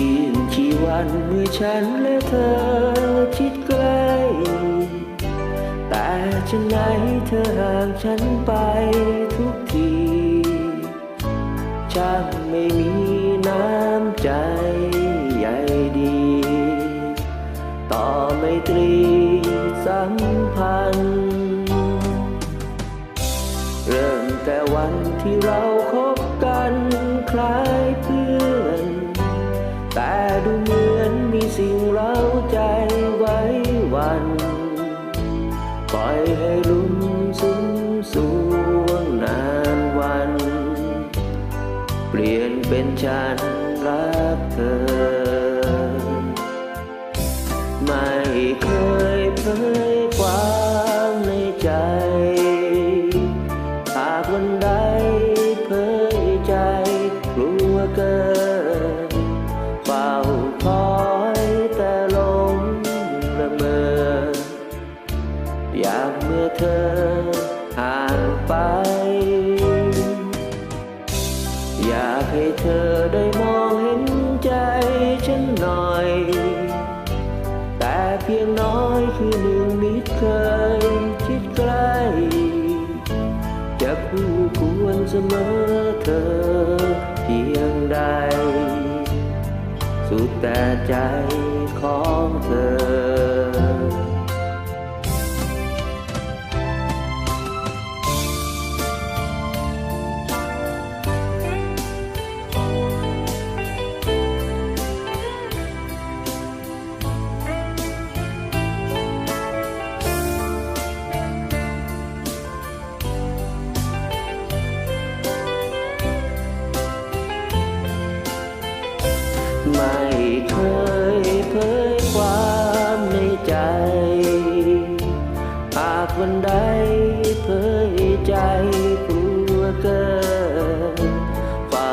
ชื่นชีวันเมื่อฉันและเธอชิดใกล้แต่ฉันไหนเธอห่างฉันไปทุกทีช่างไม่มีน้ำใจใยดี ต่อไมตรีสัมพันธ์ เริ่มแต่วันที่เราคบ แต่ดูเหมือนมีสิ่งเร้าใจไว้วันปล่อยให้ลุ่มสุมสวงนานวัน เปลี่ยนเป็นฉันรักเธอ ไม่เคยเผย ยากเมื่อเธอห่างไป อยากให้เธอได้มองเห็นใจฉันหน่อย แต่เพียงน้อยคือหนึ่งมิตรเคยชิดใกล้จะคู่ควรเสมอเธอเพียงใด สุดแต่ใจของเธอ เคยเผยความในใจ หากวันใดเผยใจกลัวเกินเฝ้า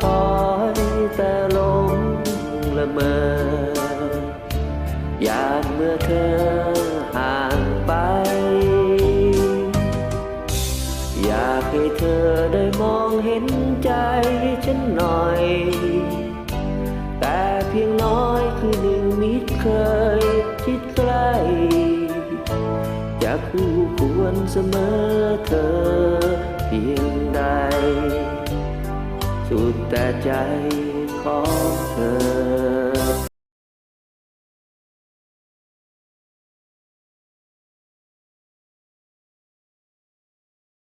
คอยแต่ลมละเมออยากเมื่อเธอห่างไป อยากให้เธอได้มองเห็นใจฉันหน่อย เพียงน้อยคือหนึ่งมิตรเคยคิดใกล้จะคู่ควรเสมอเธอเพียงใด สุดแต่ใจของเธอ